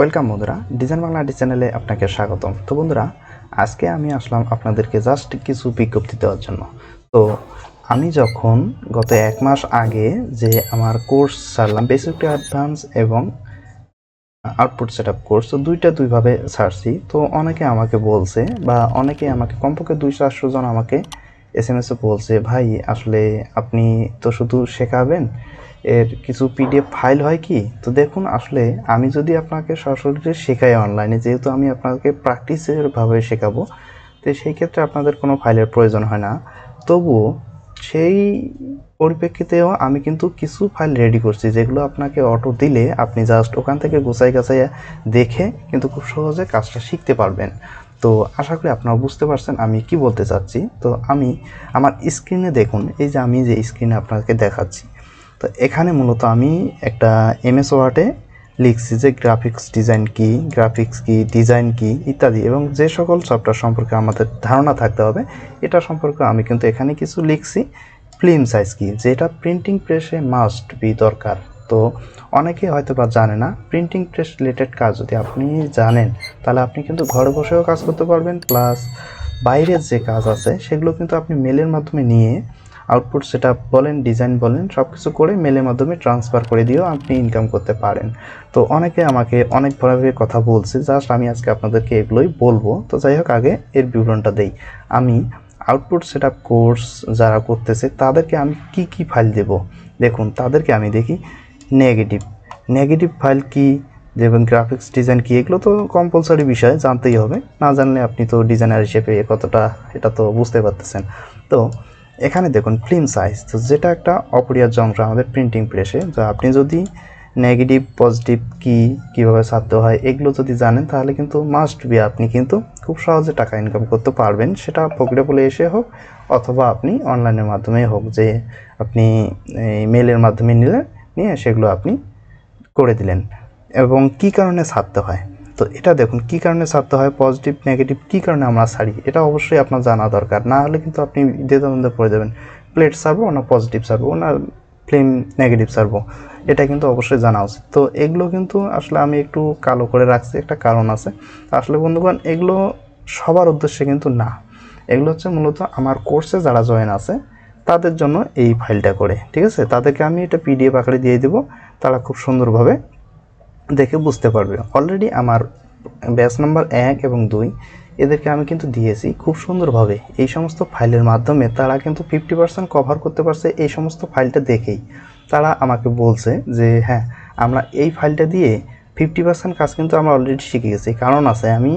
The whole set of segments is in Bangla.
ওয়েলকাম বন্ধুরা ডিজাইন বাংলা ডি চ্যানেলে আপনাকে স্বাগতম। তো বন্ধুরা, আজকে আমি আসলাম আপনাদেরকে জাস্ট কিছু বিজ্ঞপ্তি দেওয়ার জন্য। তো আমি যখন গত এক মাস আগে যে আমার কোর্স ছাড়লাম বেসিক টু অ্যাডভান্স এবং আউটপুট সেট আপ কোর্স তো দুইটা দুইভাবে ছাড়ছি। তো অনেকে আমাকে বলছে বা অনেকে আমাকে, কমপক্ষে দুই চারশো জন আমাকে এস এম এসে বলছে, ভাই, আসলে আপনি তো শুধু শেখাবেন? এর কিছু পিডিএফ ফাইল হয় কি? তো দেখুন, আসলে আমি যদি আপনাকে সরাসরি শেখাই অনলাইনে যেহেতু আমি আপনাকে প্র্যাকটিসের ভাবে শেখাবো, তো সেই ক্ষেত্রে আপনাদের কোনো ফাইলের প্রয়োজন হয় না। তবুও সেই পরিপ্রেক্ষিতেও আমি কিন্তু কিছু ফাইল রেডি করছি, যেগুলো আপনাকে অটো দিলে আপনি জাস্ট ওখান থেকে গোছাই গাছাইয়া দেখে কিন্তু খুব সহজে কাজটা শিখতে পারবেন। তো আশা করি আপনারা বুঝতে পারছেন আমি কি বলতে চাচ্ছি। তো আমি আমার স্ক্রিনে দেখুন, এই যে আমি যে স্ক্রিনে আপনাকে দেখাচ্ছি। তো এখানে মূলত আমি একটা এমএস ওয়ার্ডে লিখছি যে গ্রাফিক্স ডিজাইন কি গ্রাফিক্স কি ডিজাইন কি ইত্যাদি এবং যে সকল সফটওয়্যার সম্পর্কে আমাদের ধারণা থাকতে হবে, এটা সম্পর্কে আমি কিন্তু এখানে কিছু লিখছি। ফিল্ম সাইজ কি, যেটা প্রিন্টিং প্রেসে মাস্ট বি দরকার। তো অনেকে হয়তো বা জানে না প্রিন্টিং প্রেস রিলেটেড কাজ যদি আপনি জানেন, তাহলে আপনি কিন্তু ঘরে বসেও কাজ করতে পারবেন প্লাস বাইরের যে কাজ আছে, সেগুলো কিন্তু আপনি মেলের মাধ্যমে নিয়ে আউটপুট সেটা বলেন ডিজাইন বলেন সব কিছু করে মেলের মাধ্যমে ট্রান্সফার করে দিয়েও আপনি ইনকাম করতে পারেন। তো অনেকে আমাকে অনেকভাবে কথা বলছে জাস্ট আমি আজকে আপনাদেরকে এগুলোই বলব। তো যাই হোক, আগে এর বিবরণটা দেই। আমি আউটপুট সেট কোর্স যারা করতেছে, তাদেরকে আমি কি কি ফাইল দেব? দেখুন, তাদেরকে আমি দেখি। নেগেটিভ। নেগেটিভ ফাইল কি? যেমন গ্রাফিক্স ডিজাইন কি? এগুলো তো কম্পালসারি বিষয়, জানতেই হবে। না জানলে আপনি তো ডিজাইনার হিসেবে কতটা এটা তো বুঝতে পারতেছেন। তো, এখানে দেখুন ফিল্ম সাইজ তো যেটা একটা অপরিহার্য অংশ আমাদের প্রিন্টিং প্রেসে তো আপনি যদি নেগেটিভ পজিটিভ কি, কীভাবে ছাড়তে হয়, এগুলো যদি জানেন, তাহলে কিন্তু মাস্ট বি আপনি কিন্তু খুব সহজে টাকা ইনকাম করতে পারবেন। সেটা বলে এসে হোক, অথবা আপনি অনলাইনের মাধ্যমে হোক, যে আপনি মেলের মাধ্যমে নিলে নিয়ে সেগুলো আপনি করে দিলেন। এবং কি কারণে ছাড়তে হয়? তো এটা দেখুন, কি কারণে ছাড়তে হয় পজিটিভ নেগেটিভ কি কারণে আমরা ছাড়ি এটা অবশ্যই আপনার জানা দরকার। না হলে কিন্তু আপনি দ্বিধাদ্বন্দ্বে পড়ে যাবেন। প্লেট সারবো না পজিটিভ সারবো না ফ্লেম নেগেটিভ সারবো, এটা কিন্তু অবশ্যই জানা উচিত। তো এগুলো কিন্তু আসলে আমি একটু কালো করে রাখছি, একটা কারণ আছে। আসলে বন্ধুগণ, এগুলো সবার উদ্দেশ্যে কিন্তু না। এগুলো হচ্ছে মূলত আমার কোর্সে যারা জয়েন আছে তাদের জন্য এই ফাইলটা করে, ঠিক আছে? তাদেরকে আমি এটা পিডিএফ আকারে দিয়ে দেবো, তারা খুব সুন্দরভাবে দেখে বুঝতে পারবে। অলরেডি আমার ব্যাচ নাম্বার এক এবং দুই, এদেরকে আমি কিন্তু দিয়েছি খুব সুন্দরভাবে। এই সমস্ত ফাইলের মাধ্যমে তারা কিন্তু ফিফটি পার্সেন্ট কভার করতে পারছে এই সমস্ত ফাইলটা দেখেই। তারা আমাকে বলছে যে হ্যাঁ আমরা এই ফাইলটা দিয়ে ফিফটি পার্সেন্ট কাজ কিন্তু আমরা অলরেডি শিখে গেছি। কারণ আছে, আমি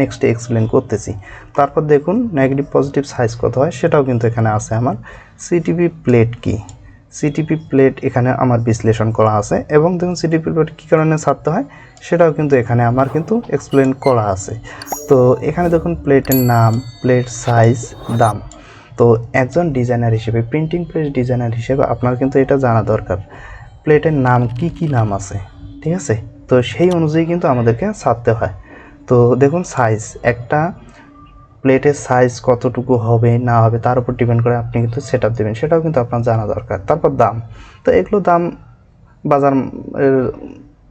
নেক্সটে এক্সপ্লেন করতেছি। তারপর দেখুন নেগেটিভ পজিটিভ সাইজ কত হয়, সেটাও কিন্তু এখানে আছে আমার। সিটিভি প্লেট কি? সিটিপি প্লেট এখানে আমার বিশ্লেষণ করা আছে এবং দেখুন সিটিপি প্লেট কী কারণে ছাড়তে হয়, সেটাও কিন্তু এখানে আমার কিন্তু এক্সপ্লেন করা আছে। তো এখানে দেখুন প্লেটের নাম প্লেট সাইজ দাম। তো একজন ডিজাইনার হিসেবে প্রিন্টিং প্রেস ডিজাইনার হিসেবে আপনার কিন্তু এটা জানা দরকার। প্লেটের নাম কি কি নাম আছে? ঠিক আছে? তো সেই অনুযায়ী কিন্তু আমাদেরকে ছাড়তে হয়। তো দেখুন সাইজ একটা প্লেটের সাইজ কতটুকু হবে, না হবে, তার উপর ডিপেন্ড করে আপনি কিন্তু সেট আপ দেবেন। সেটাও কিন্তু আপনার জানা দরকার। তারপর দাম। তো এগুলো দাম বাজার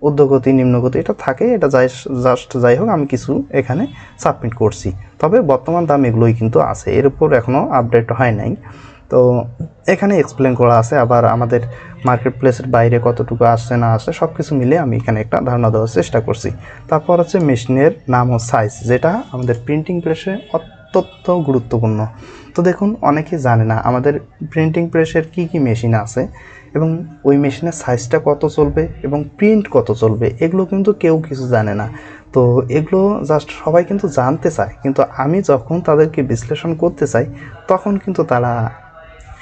ঊর্ধ্বগতি, নিম্নগতি, এটা থাকে, এটা যাই জাস্ট যাই হোক, আমি কিছু এখানে সাবমিট করছি। তবে বর্তমান দাম এগুলোই কিন্তু আছে। এর উপর এখনও আপডেট হয় নাই। তো এখানে এক্সপ্লেন করা আছে আবার আমাদের মার্কেট প্লেসের বাইরে কতটুকু আসছে না আসছে সব কিছু মিলে আমি এখানে একটা ধারণা দেওয়ার চেষ্টা করছি। তারপর হচ্ছে মেশিনের নাম ও সাইজ যেটা আমাদের প্রিন্টিং প্রেসে অত্যন্ত গুরুত্বপূর্ণ। তো দেখুন, অনেকে জানে না আমাদের প্রিন্টিং প্রেসের কি কি মেশিন আছে এবং ওই মেশিনের সাইজটা কত চলবে এবং প্রিন্ট কত চলবে, এগুলো কিন্তু কেউ কিছু জানে না। তো এগুলো জাস্ট সবাই কিন্তু জানতে চায়, কিন্তু আমি যখন তাদেরকে বিশ্লেষণ করতে চাই, তখন কিন্তু তারা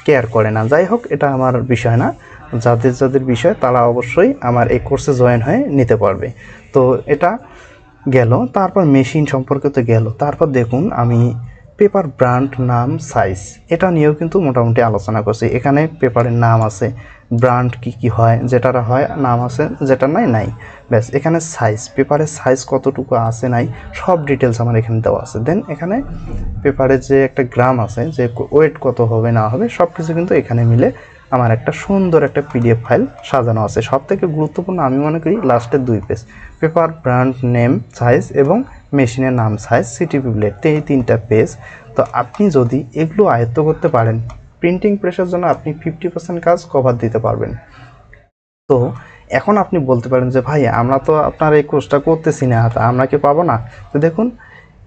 কেয়ার করে না। যাই হোক, এটা আমার বিষয় না। যাদের যাদের বিষয়, তারা অবশ্যই আমার এই কোর্সে জয়েন হয়ে নিতে পারবে। তো এটা গেল। তারপর মেশিন সম্পর্কে তো গেল। তারপর দেখুন, আমি পেপার ব্র্যান্ড নাম সাইজ এটা নিয়েও কিন্তু মোটামুটি আলোচনা করছি। এখানে পেপারের নাম আছে। ব্র্যান্ড কি কি হয়, যেটার হয়, নাম আছে, যেটা নাই নাই। ব্যাস, এখানে সাইজ পেপারের সাইজ কতটুকু আছে, নাই, সব ডিটেলস আমার এখানে দেওয়া আছে। দেন এখানে পেপারের যে একটা গ্রাম আছে, যে ওয়েট কত হবে, না হবে সব কিছু কিন্তু এখানে মিলে আমার একটা সুন্দর একটা পিডিএফ ফাইল সাজানো আছে। সব থেকে গুরুত্বপূর্ণ আমি মনে করি লাস্টের দুই page paper brand name size এবং মেশিনের নাম সাইজ সিটিপি প্লেট এই তিনটা পেজ তো আপনি যদি এগুলো আয়ত্ত করতে পারেন প্রিন্টিং প্রেসের জন্য আপনি ফিফটি পার্সেন্ট কাজ কভার দিতে পারবেন। তো, এখন আপনি বলতে পারেন যে, ভাই, আমরা তো আপনার এই কোর্সটা করতেছি না, তা আমরা কি পাবো না? তো দেখুন,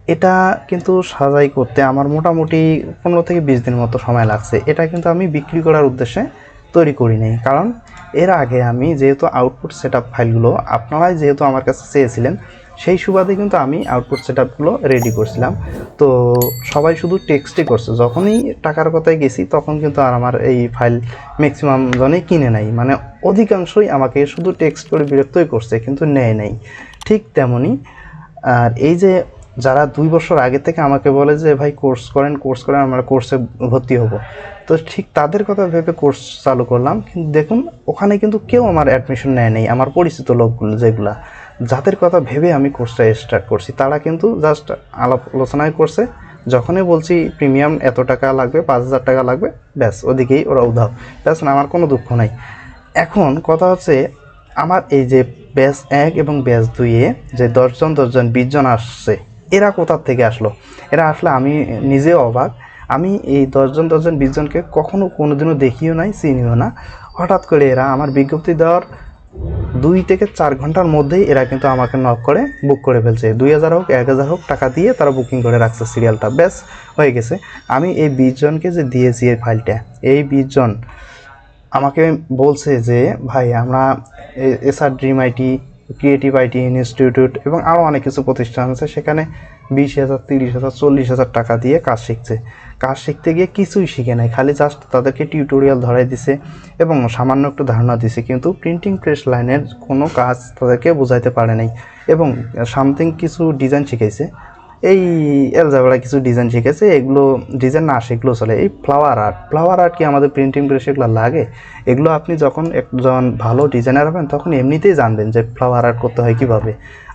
এটা কিন্তু সাজাই করতে আমার মোটামুটি পনেরো থেকে বিশ দিন মতো সময় লাগছে। এটা কিন্তু আমি বিক্রি করার উদ্দেশ্যে তৈরি করি নাই। কারণ, এর আগে আমি যেহেতু আউটপুট সেট আপ ফাইলগুলো আপনারাই যেহেতু আমার কাছে চেয়েছিলেন সেই সুবাদে কিন্তু আমি আউটপুট সেট আপগুলো রেডি করছিলাম। তো সবাই শুধু টেক্সটই করছে। যখনই টাকার কথায় গেছি, তখন কিন্তু আর আমার এই ফাইল ম্যাক্সিমাম জনেই কিনে নাই। মানে অধিকাংশই আমাকে শুধু টেক্সট করে বিরক্তই করছে, কিন্তু নেয় নাই। ঠিক তেমনই, আর এই যে যারা দুই বছর আগে থেকে আমাকে বলে যে, ভাই কোর্স করেন কোর্স করেন, আমরা কোর্সে ভর্তি হব। তো ঠিক তাদের কথা ভেবে কোর্স চালু করলাম। কিন্তু দেখুন, ওখানে কিন্তু কেউ আমার অ্যাডমিশন নেয় নেই, আমার পরিচিত লোকগুলো যেগুলা। যাদের কথা ভেবে আমি কোর্সটা স্টার্ট করছি, তারা কিন্তু জাস্ট আলাপ আলোচনায় করছে। যখনই বলছি প্রিমিয়াম এত টাকা লাগবে, পাঁচ হাজার টাকা লাগবে, ব্যাস, ওদিকেই ওরা উধাও। ব্যাস, না, আমার কোনো দুঃখ নাই। এখন কথা হচ্ছে, আমার এই যে ব্যাচ এক এবং ব্যাচ দুইয়ে যে দশজন দশজন বিশজন আসছে, এরা কোথার থেকে আসলো? এরা আসলে আমি নিজেও অবাক। আমি এই দশজন দশজন বিশজনকে কখনো কোনোদিনও দেখিও নাই, চিনিও না। হঠাৎ করে এরা আমার বিজ্ঞপ্তি দেওয়ার দুই থেকে চার ঘণ্টার মধ্যেই এরা কিন্তু আমাকে নক করে বুক করে ফেলছে। দুই হাজার হোক, এক হাজার হোক, টাকা দিয়ে তারা বুকিং করে রাখছে সিরিয়ালটা ব্যাস, হয়ে গেছে। আমি এই বিশজনকে যে দিয়েছি এই ফাইলটা এই বিশ জন আমাকে বলছে যে, ভাই, আমরা SR dream IT creative IT institute এবং আরও অনেক কিছু প্রতিষ্ঠান আছে, সেখানে বিশ হাজার, তিরিশ হাজার, চল্লিশ হাজার টাকা দিয়ে কাজ শিখছে। কাজ শিখতে গিয়ে কিছুই শিখে নাই, খালি জাস্ট তাদেরকে টিউটোরিয়াল ধরাই দিছে এবং সামান্য একটু ধারণা দিছে, কিন্তু প্রিন্টিং প্রেস লাইনের কোনো কাজ তাদেরকে বোঝাইতে পারে নাই এবং সামথিং কিছু ডিজাইন শিখাইছে। এই এলজাবেরা কিছু ডিজাইন শিখেছে, এগুলো ডিজাইন না সেগুলো চলে। এই ফ্লাওয়ার আর্ট ফ্লাওয়ার আর্ট কি আমাদের প্রিন্টিং প্রেসে এগুলো লাগে? এগুলো আপনি যখন একজন ভালো ডিজাইনার হবেন, তখন এমনিতেই জানবেন যে ফ্লাওয়ার আর্ট করতে হয় কীভাবে।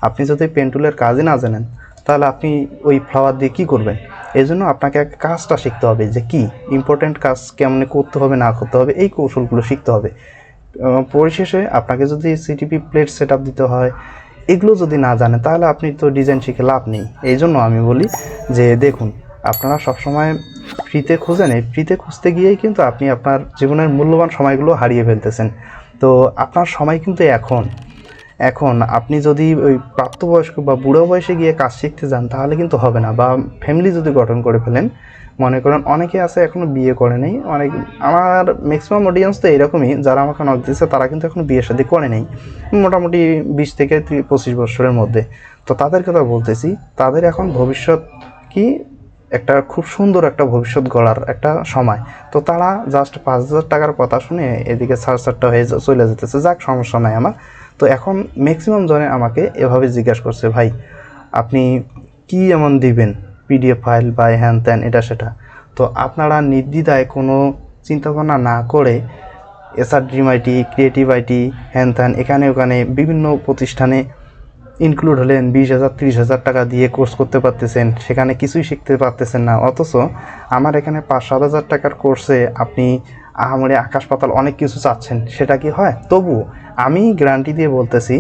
আপনি যদি পেন্টুলের কাজই না জানেন, তাহলে আপনি ওই ফ্লাওয়ার দিয়ে কী করবেন? এই জন্য আপনাকে আগে কাজটা শিখতে হবে যে কি? ইম্পর্টেন্ট কাজ কেমনে করতে হবে, না করতে হবে, এই কৌশলগুলো শিখতে হবে। পরিশেষে আপনাকে যদি সিটিপি প্লেট সেট দিতে হয় এগুলো যদি না জানেন তাহলে আপনি তো ডিজাইন শিখে লাভ নেই। এই জন্য আমি বলি যে, দেখুন, আপনারা সবসময় ফ্রিতে খোঁজেন। এই ফ্রিতে খুঁজতে গিয়েই কিন্তু আপনি আপনার জীবনের মূল্যবান সময়গুলো হারিয়ে ফেলতেছেন। তো, আপনার সময় কিন্তু এখন। এখন আপনি যদি ওই প্রাপ্তবয়স্ক বা বুড়ো বয়সে গিয়ে কাজ শিখতে যান, তাহলে কিন্তু হবে না। বা ফ্যামিলি যদি গঠন করে ফেলেন মনে করেন, অনেকে আছে এখনও বিয়ে করে নেই। অনেক, আমার ম্যাক্সিমাম অডিয়েন্স তো এরকমই। যারা আমাকে নক দিচ্ছে তারা কিন্তু এখনও বিয়ে শাদী করে নেই। মোটামুটি বিশ থেকে পঁচিশ বছরের মধ্যে। তো তাদের কথা বলতেছি, তাদের এখন ভবিষ্যৎ কি? একটা খুব সুন্দর একটা ভবিষ্যৎ গড়ার একটা সময়। তো তারা জাস্ট পাঁচ হাজার টাকার কথা শুনে এদিকে সাড়ে চারটা হয়ে চলে যেতেছে। যাক, সমস্যা নাই আমার। তো এখন ম্যাক্সিমাম জনে আমাকে এভাবে জিজ্ঞাসা করছে, ভাই, আপনি কি এমন দিবেন? পিডিএফ ফাইল বা হ্যান ত্যান এটা সেটা। তো আপনারা নির্দ্বিধায় কোনো চিন্তাভাবনা না করে SR dream IT creative IT হ্যান ত্যান এখানে ওখানে বিভিন্ন প্রতিষ্ঠানে ইনক্লুড হলেন বিশ হাজার, তিরিশ হাজার টাকা দিয়ে কোর্স করতে পারতেছেন, সেখানে কিছুই শিখতে পারতেছেন না। অথচ আমার এখানে পাঁচ, সাত হাজার টাকার কোর্সে আপনি আহামরে আকাশ পাতাল অনেক কিছু চাচ্ছেন, সেটা কি হয়? তবু আমি গ্যারান্টি দিয়ে বলতেছি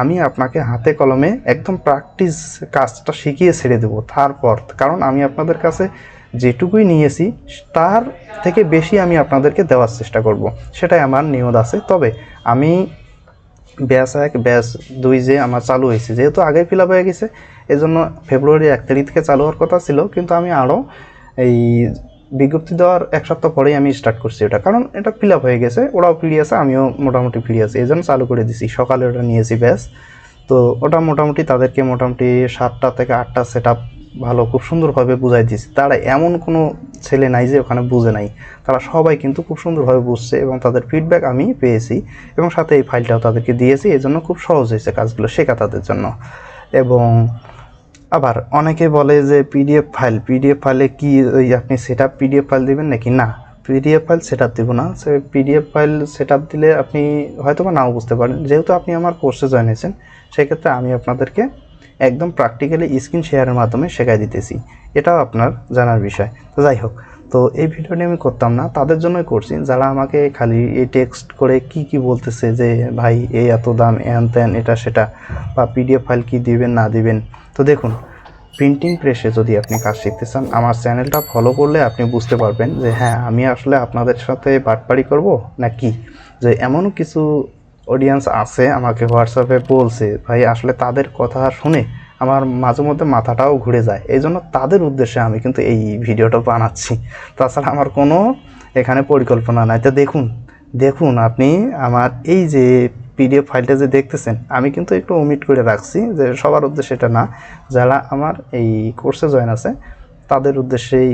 আমি আপনাকে হাতে কলমে একদম প্র্যাকটিস কাজটা শিখিয়ে ছেড়ে দেবো তারপর। কারণ আমি আপনাদের কাছে যেটুকুই নিয়েছি, তার থেকে বেশি আমি আপনাদেরকে দেওয়ার চেষ্টা করব। সেটাই আমার নিয়ত আছে। তবে আমি ব্যাস এক, ব্যাস দুই যে আমার চালু হয়েছে, যেহেতু আগে ফিল হয়ে গেছে, এজন্য ফেব্রুয়ারি এক তারিখ থেকে চালু হওয়ার কথা ছিল, কিন্তু আমি আরও এই বিজ্ঞপ্তি দেওয়ার এক সপ্তাহ পরেই আমি স্টার্ট করছি ওটা কারণ এটা ফিল আপ হয়ে গেছে, ওরাও ফ্রি আছে, আমিও মোটামুটি ফ্রি আছি। এই জন্য চালু করে দিছি, সকালে ওটা নিয়েছি ব্যাস। তো ওটা মোটামুটি তাদেরকে মোটামুটি সাতটা থেকে আটটা সেট আপ ভালো, খুব সুন্দরভাবে বুঝাই দিয়েছি। তারা এমন কোনো ছেলে নাই যে ওখানে বুঝে নাই। তারা সবাই কিন্তু খুব সুন্দরভাবে বুঝছে এবং তাদের ফিডব্যাক আমি পেয়েছি এবং সাথে এই ফাইলটাও তাদেরকে দিয়েছি। এই জন্য খুব সহজ হয়েছে কাজগুলো শেখা তাদের জন্য। এবং আবার অনেকে বলে যে পিডিএফ ফাইল পিডিএফ ফাইলে কি ওই আপনি সেট পিডিএফ ফাইল দেবেন নাকি? না পিডিএফ ফাইল সেট আপ দেবো না। সে পিডিএফ ফাইল সেট আপ দিলে আপনি হয়তো বা নাও বুঝতে পারেন যেহেতু আপনি আমার কোর্সে জয়েন হয়েছেন, সেক্ষেত্রে আমি আপনাদেরকে একদম প্র্যাকটিক্যালি স্ক্রিন শেয়ারের মাধ্যমে শেখাই দিতেছি। এটাও আপনার জানার বিষয়। তো যাই হোক তো এই ভিডিওটি আমি করতাম না, তাদের জন্যই করছি। যারা আমাকে খালি এই টেক্সট করে কি কি বলতেছে যে, ভাই, এই এত দাম, এন তেন, এটা, সেটা, বা পিডিএফ ফাইল কি দিবেন, না দিবেন। তো দেখুন প্রিন্টিং প্রেসে যদি আপনি কাজ শিখতে চান, আমার চ্যানেলটা ফলো করলে আপনি বুঝতে পারবেন যে হ্যাঁ আমি আসলে আপনাদের সাথে বাটপাড়ি করব না কি? যে এমনও কিছু অডিয়েন্স আছে আমাকে হোয়াটসঅ্যাপে বলছে, ভাই, আসলে তাদের কথা শুনে আমার মাঝে মধ্যে মাথাটাও ঘুরে যায়। এই জন্য তাদের উদ্দেশ্যে আমি কিন্তু এই ভিডিওটা বানাচ্ছি। তাছাড়া আমার কোনো এখানে পরিকল্পনা নাই। তো দেখুন দেখুন আপনি আমার এই যে পিডিএফ ফাইলটা যে দেখতেছেন, আমি কিন্তু একটু ওমিট করে রাখছি যে সবার উদ্দেশ্যে এটা না। যারা আমার এই কোর্সে জয়েন আছে, তাদের উদ্দেশ্যেই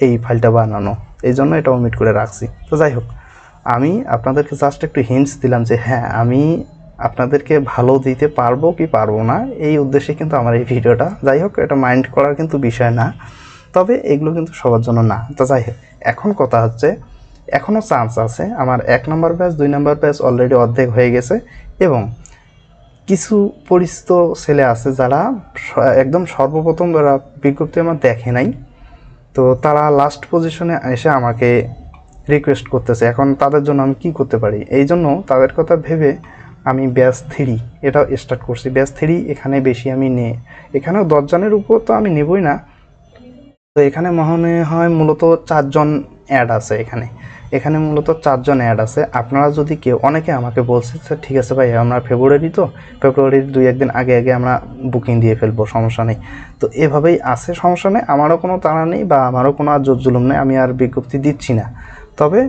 এই ফাইলটা বানানো। এই জন্য এটা ওমিট করে রাখছি। তো যাই হোক, আমি আপনাদেরকে জাস্ট একটু হিন্টস দিলাম যে হ্যাঁ আমি আপনাদেরকে ভালো দিতে পারব কি পারব না, এই উদ্দেশ্যে কিন্তু আমার এই ভিডিওটা। যাই হোক, এটা মাইন্ড করার কিন্তু বিষয় না। তবে এগুলো কিন্তু সবার জন্য না। তো যাই হোক, এখন কথা হচ্ছে এখনও চান্স আছে। আমার এক নম্বর ব্যাচ দুই নম্বর ব্যাচ অলরেডি অর্ধেক হয়ে গেছে এবং কিছু পরিচিত ছেলে আছে যারা একদম সর্বপ্রথম যারা বিজ্ঞপ্তি আমার দেখে নাই। তো তারা লাস্ট পজিশনে এসে আমাকে রিকোয়েস্ট করতেছে। এখন তাদের জন্য আমি কি করতে পারি? এই জন্য তাদের কথা ভেবে আমি ব্যাচ থ্রি এটা স্টার্ট করছি। ব্যাচ থ্রি এখানে বেশি আমি নে এখানেও দশজনের উপর তো আমি নেবই না। তো এখানে মনে হয় মূলত চারজন অ্যাড আছে এখানে। এখানে মূলত চারজন অ্যাড আছে। আপনারা যদি কেউ অনেকে আমাকে বলছে "স্যার, ঠিক আছে ভাই আমরা ফেব্রুয়ারি তো ফেব্রুয়ারির দুই একদিন আগে আগে আমরা বুকিং দিয়ে ফেলব সমস্যা নেই। তো এভাবেই আছে সমস্যা নেই। আমারও কোনো তাড়া নেই বা আমারও কোনো আর জোর জুলুম নেই আমি আর বিজ্ঞপ্তি দিচ্ছি না। তবে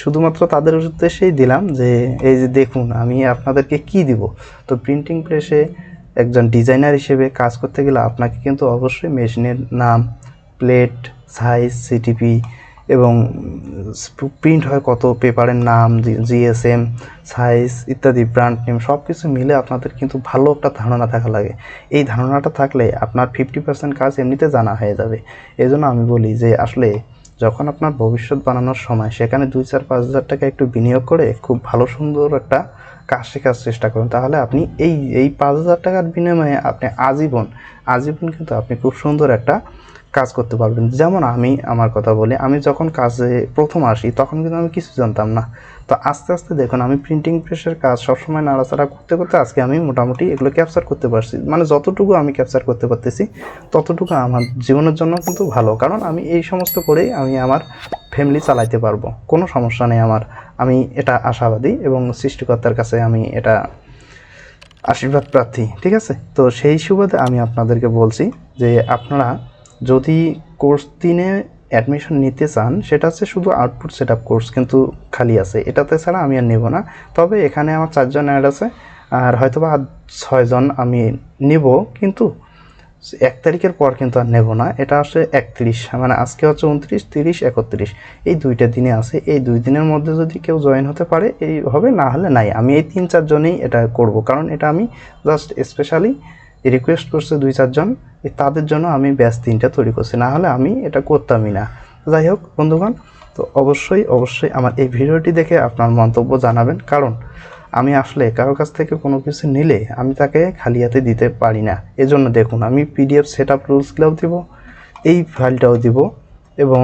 শুধুমাত্র তাদের উদ্দেশ্যেই দিলাম যে, এই যে দেখুন, আমি আপনাদেরকে কি দিব? তো প্রিন্টিং প্রেসে একজন ডিজাইনার হিসেবে কাজ করতে গেলে আপনাকে কিন্তু অবশ্যই মেশিনের নাম প্লেট সাইজ সিটিপি এবং প্রিন্ট হয় কত পেপারের নাম জিএসএম সাইজ ইত্যাদি ব্র্যান্ড নেম সব কিছু মিলে আপনাদের কিন্তু ভালো একটা ধারণা থাকা লাগে। এই ধারণাটা থাকলে আপনার ফিফটি পার্সেন্ট কাজ এমনিতে জানা হয়ে যাবে। এই জন্য আমি বলি যে, আসলে যখন আপনার ভবিষ্যৎ বানানোর সময় সেখানে দুই চার পাঁচ হাজার টাকা একটু বিনিয়োগ করে খুব ভালো সুন্দর একটা কাজ শেখার চেষ্টা করুন, তাহলে আপনি এই এই পাঁচ হাজার টাকার বিনিময়ে আপনি আজীবন আজীবন কিন্তু আপনি খুব সুন্দর একটা কাজ করতে পারবেন। যেমন আমি আমার কথা বলি, আমি যখন কাজে প্রথম আসি তখন কিন্তু আমি কিছু জানতাম না। তো আস্তে আস্তে দেখুন, আমি প্রিন্টিং প্রেসের কাজ সবসময় নাড়াচাড়া করতে করতে আজকে আমি মোটামুটি এগুলো ক্যাপচার করতে পারছি। মানে যতটুকু আমি ক্যাপচার করতে পারতেছি, ততটুকু আমার জীবনের জন্য কিন্তু ভালো। কারণ আমি এই সমস্ত করেই আমি আমার ফ্যামিলি চালাইতে পারব। কোনো সমস্যা নেই আমার। আমি এটা আশাবাদী এবং সৃষ্টিকর্তার কাছে আমি এটা আশীর্বাদ প্রার্থী, ঠিক আছে? তো সেই সুবাদে আমি আপনাদেরকে বলছি যে আপনারা যদি কোর্স তিনে অ্যাডমিশন নিতে চান, সেটা হচ্ছে শুধু আউটপুট সেট কোর্স কিন্তু খালি আছে। এটাতে ছাড়া আমি আর নেব না। তবে এখানে আমার চারজন অ্যাড আছে, আর হয়তো বা ছয়জন আমি নেব, কিন্তু এক তারিখের পর কিন্তু আর নেব না। এটা আসে একত্রিশ মানে আজকে হচ্ছে উনত্রিশ, তিরিশ, একত্রিশ। এই দুইটা দিনে আছে। এই দুই দিনের মধ্যে যদি কেউ জয়েন হতে পারে, এই হবে না হলে নাই। আমি এই তিন চারজনেই এটা করব, কারণ এটা আমি জাস্ট স্পেশালি রিকোয়েস্ট করছে দুই চারজন তাদের জন্য আমি ব্যাচ তিনটা তৈরি করছি। না হলে আমি এটা করতামই না। যাই হোক, বন্ধুগণ, তো অবশ্যই অবশ্যই আমার এই ভিডিওটি দেখে আপনার মন্তব্য জানাবেন। কারণ আমি আসলে কারোর কাছ থেকে কোনো কিছু নিলে আমি তাকে খালি হাতে দিতে পারি না। এজন্য দেখুন, আমি পিডিএফ সেট আপ রুলসগুলোও দিব, এই ফাইলটাও দিব এবং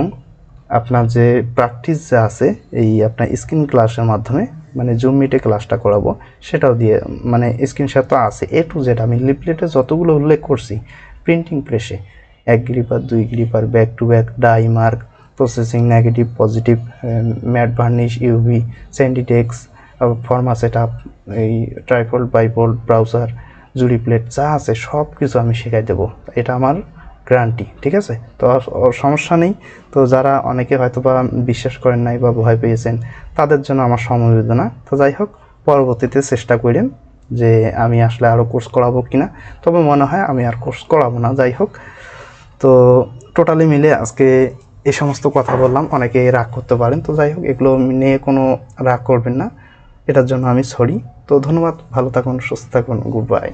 আপনার যে প্র্যাকটিস যা আছে, এই আপনার স্ক্রিন ক্লাসের মাধ্যমে মানে জুম মিটে ক্লাসটা করাবো, সেটাও দিয়ে মানে স্ক্রিনশট তো আছে এ টু জেড আমি লিপলেটে যতগুলো উল্লেখ করছি প্রিন্টিং প্রেসে এক গ্রিপার দুই gripper back to back die mark processing negative positive matt varnish UV স্যান্ডিটেক্স ফর্মা সেট আপ এই ট্রাইফোল্ড বাইফোল্ড ব্রাউজার জুড়ি প্লেট যা আছে সব কিছু আমি শেখাই দেবো। এটা আমার গ্যারান্টি, ঠিক আছে? তো সমস্যা নেই। তো যারা অনেকে হয়তো বা বিশ্বাস করেন নাই বা ভয় পেয়েছেন, তাদের জন্য আমার সমবেদনা। তো যাই হোক, পরবর্তীতে চেষ্টা করেন যে আমি আসলে আরও কোর্স করাবো কি না তবে মনে হয় আমি আর কোর্স করাবো না। যাই হোক, তো টোটালি মিলে আজকে এই সমস্ত কথা বললাম। অনেকে রাগ করতে পারেন। তো যাই হোক, এগুলো নিয়ে কোনো রাগ করবেন না। এটার জন্য আমি সরি তো ধন্যবাদ। ভালো থাকুন, সুস্থ থাকুন। Good bye